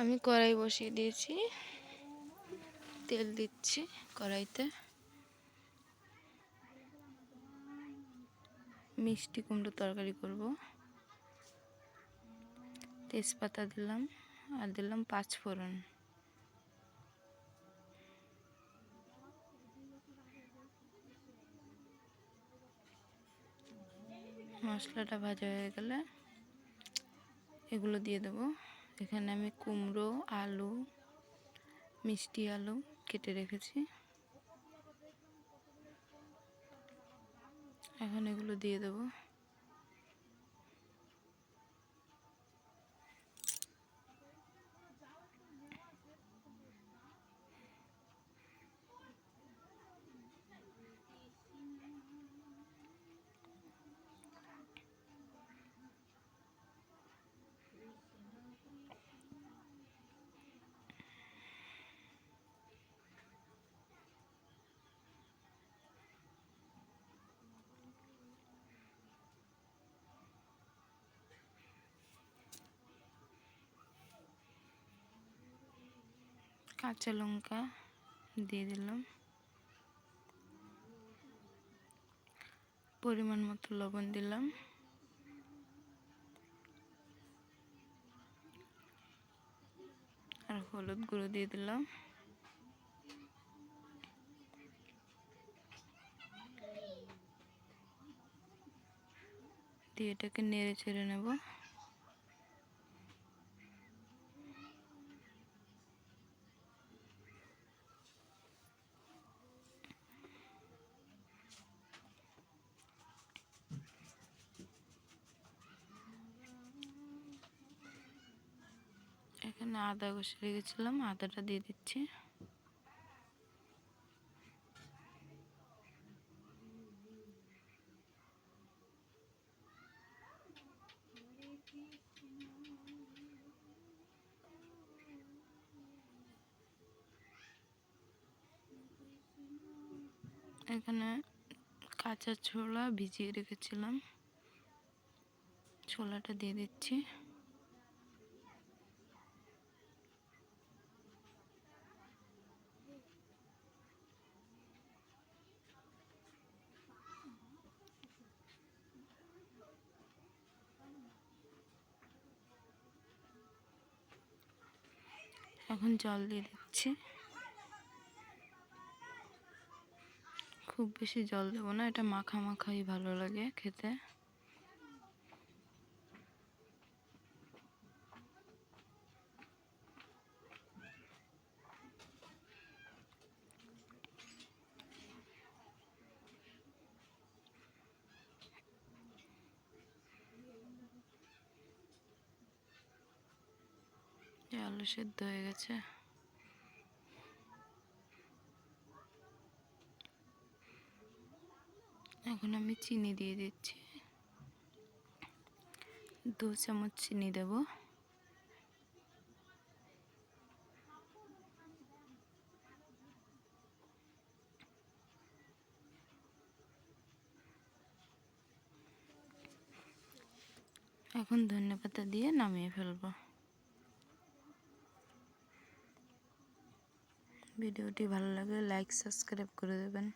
আমি কড়াই বসিয়ে দিয়েছি। তেল দিচ্ছি কড়াইতে। মিষ্টি কুমড়ো তরকারি করব। তেজপাতা দিলাম আর দিলাম পাঁচ ফোড়ন। মশলাটা ভাজা হয়ে গেলে এগুলো দিয়ে দেবো। এখানে আমি কুমড়ো আলু মিষ্টি আলু কেটে রেখেছি। এখন এগুলো দিয়ে দেবো। কাঁচা লঙ্কা দিয়ে দিলাম। পরিমাণ মতো লবণ দিলাম। আর হলুদ গুঁড়ো দিয়ে দিলাম। দিয়ে এটাকে নেড়ে চেড়ে নেব। এখানে আদা কষে রেখেছিলাম, আদাটা দিয়ে দিচ্ছি। এখানে কাঁচা ছোলা ভিজিয়ে রেখেছিলাম। ছোলাটা দিয়ে দিচ্ছি। এখন জল দিয়ে দিচ্ছি। খুব বেশি জল দেবো না, এটা মাখা মাখাই ভালো লাগে খেতে। আলু সেদ্ধ হয়ে গেছে। এখন আমি চিনি দিয়ে দিচ্ছি। দু চামচ চিনি দেব। এখন ধনে দিয়ে নামিয়ে ফেলব। ভিডিওটি ভালো লাগে লাইক সাবস্ক্রাইব করে দেবেন।